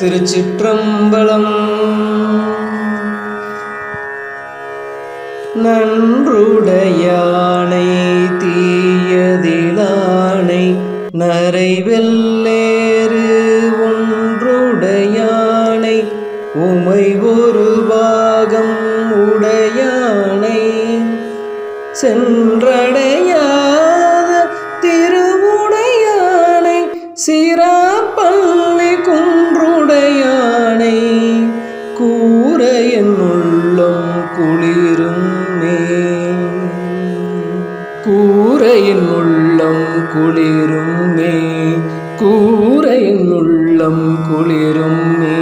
திருச்சிற்றம்பலம். நன்றுடையானை தீயதிலானை நரைவெல்லேறு ஒன்றுடையானை உமை ஒரு பாகம் உடையானை சென்றடையாத திருவுடையானை சிராப்பள்ளி கூற என் உள்ளம் குளிரும் மே.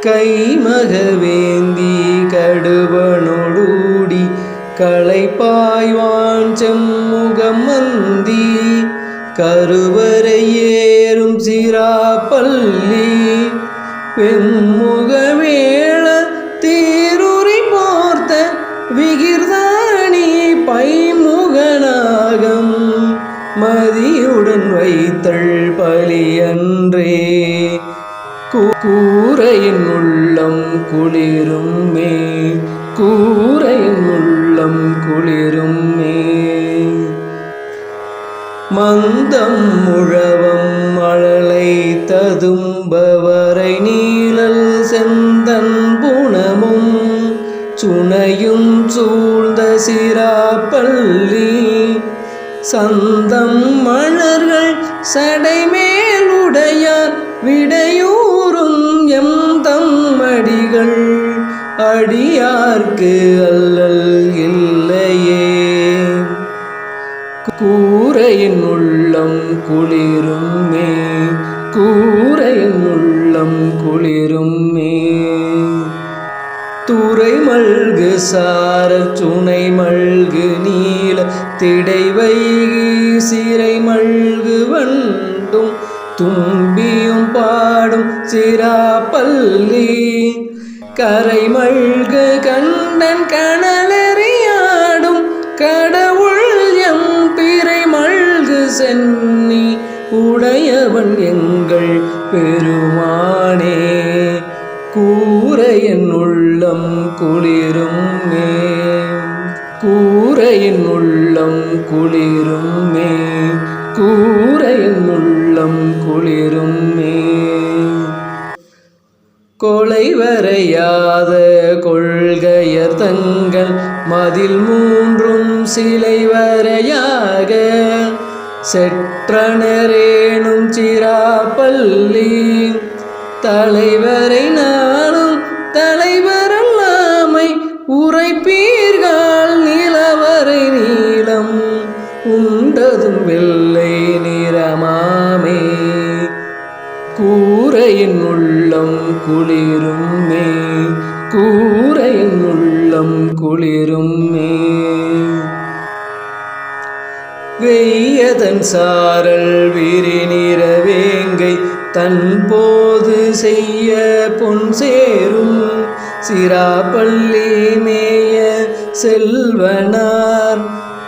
கைமகவேந்தி கடுவனொடூடி களைப்பாய்வான் செம்முகம் மந்தி. கருவறை ஏறும் சிராப்பள்ளி பெண்முகமே மதியுடன் வைத்தள் பலியன்றே கூரையின் உள்ளம் குளிரும் மே. கூரையின் உள்ளம் குளிரும் மே. மந்தம் முழவம் மழலை ததும்பவரை நீழல் செந்தன் புணமும் சுனையும் சூழ்ந்த சிராப்பள்ளி சந்தம் மலர்கள் சடைமேலுடையார் விடையூறும் எம் தம்மடிகள். அடியார்க்கு அல்லல் இல்லையே. கூரையின் உள்ளம் குளிரும் மே. கூரையின் உள்ளம் குளிரும் மே. துறை மல்கு சார சுனை மல்கு நீல திடை வைகி சிறை தும்பியும் பாடும் சிராப்பள்ளி. கரை மழ்கு கண்டன் கணலறியாடும் கடவுள் எம் பிறை மழ்கு சென்னி. உடையவன் எங்கள் பெருமானே கூரையின் உள்ளம் குளிரும் மே. கூரையின் உள்ளம் குளிரும் மே. கொலை வரையாத கொள்கையர் தங்கள் மதில் மூன்றும் சிலை வரையாக செற்றனரேனும் சிராப்பள்ளி தலைவரை நான் உள்ளம் குளிரும் மே கூரையின் உள்ளம் குளிரும். மே வெய்யதன் சாரல் விரிநிற வேங்கை தன் போது செய்ய பொன் சேரும். சிராப்பள்ளி மேய செல்வனார்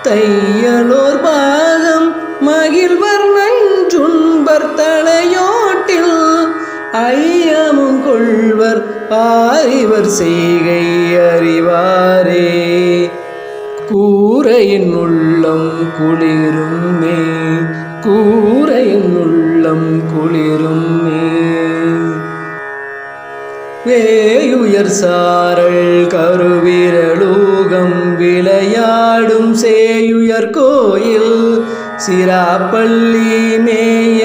தையலோர் பாகம் மகிழ்வ கொள்வர் ஆரிவர் செய்கை அறிவாரே. கூரையின் உள்ளம் குளிரும் மே கூரையின் உள்ளம் குளிரும். வேயுயர் சாரல் கருவிரலூகம் விளையாடும் சேயுயர் கோயில் சிராப்பள்ளி மேய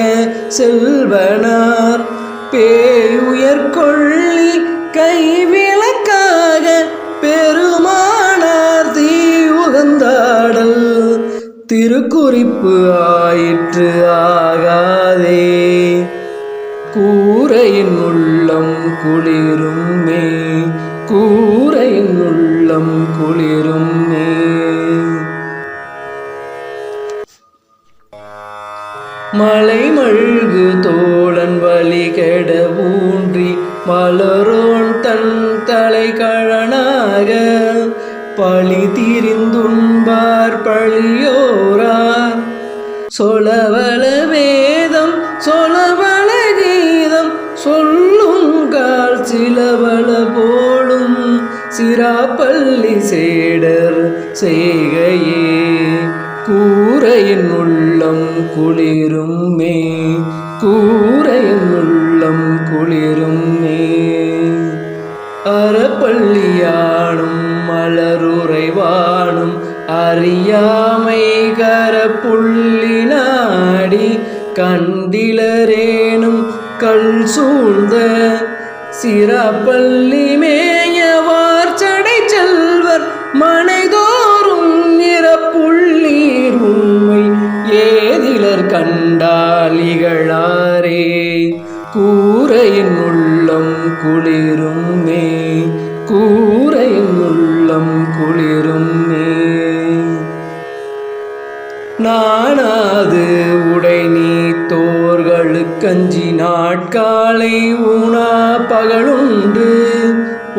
செல்வனார். பேயுயர் கொள்ளி கைவிளக்காக பெருமானார் தீ உகந்தாடல் திருக்குறிப்பு ஆயிற்று ஆகாதே. கூரையின் உள்ளம் குளிரும். மே கூரையின் உள்ளம் குளிரும் தலைக்கழனாக பழி திரிந்துண்பார் பழியோரார் சொலவல வேதம் சொலவல கீதம் சொல்லுங்கால் சிலவள போலும் சிராப்பள்ளி சேடர் செய்கையே. கூரையின் உள்ளம் குளிரும் மே கூரையின் உள்ளம் குளிரும் மே. அறப்பள்ளியானும் மலருறைவானும் அறியாமை கரப்புள்ளி நாடி கண்டிலரேனும் கல் சூழ்ந்த சிறப்பள்ளி கஞ்சி நாட்காலை உணா பகலுண்டு.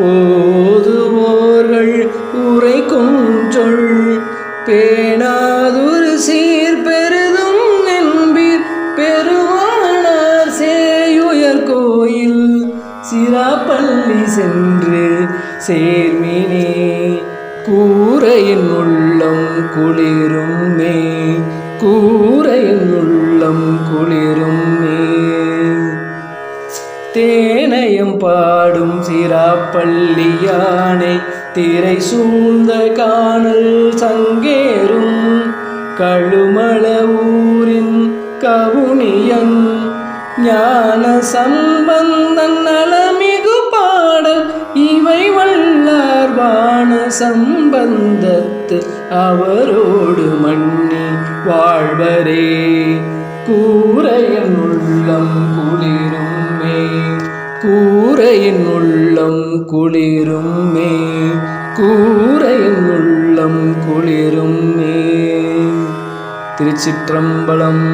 ஓதுவோர்கள் உரைக்கும் சொல் பேணாதுரு சீர் பெரிதும் என்பீர். பெருமானார் சேயுயர் கோயில் சிராப்பள்ளி சென்று சேர்மினே. கூரையின் உள்ளம் குளிரும் மே கூரையின் உள்ளம் குளிரும். மே தேனையும் பாடும் சிராப்பள்ளி யானை திரை சூழ்ந்த காணல் சங்கேறும் கழுமள ஊரின் கவுனியன் ஞான சம்பந்தன் நலமிகு பாடல் இவை வல்லார் வான சம்பந்தத்து அவரோடு மண்ணி வாழ்வரே கூரையன் உள்ளம் குளிரும் கூரையின் உள்ளம் குளிரும் மே. கூரையின் உள்ளம் குளிரும் மே. திருச்சிற்றம்பலம்.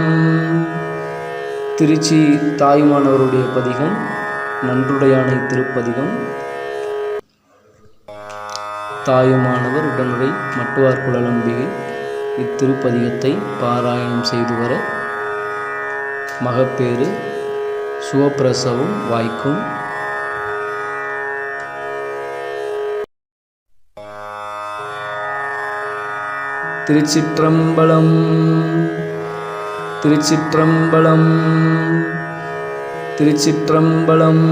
திருச்சி தாய்மானவருடைய பதிகம் நன்றுடையானை திருப்பதிகம். தாயுமானவர் உடனுரை மட்டுவார் குழலம்பிகை இத்திருப்பதிகத்தை பாராயணம் செய்து வர மகப்பேறு சுவப்பிரசவம் வாய்க்கும் திருச்சிற்றம்பலம் திருச்சிற்றம்பலம் திருச்சிற்றம்பலம்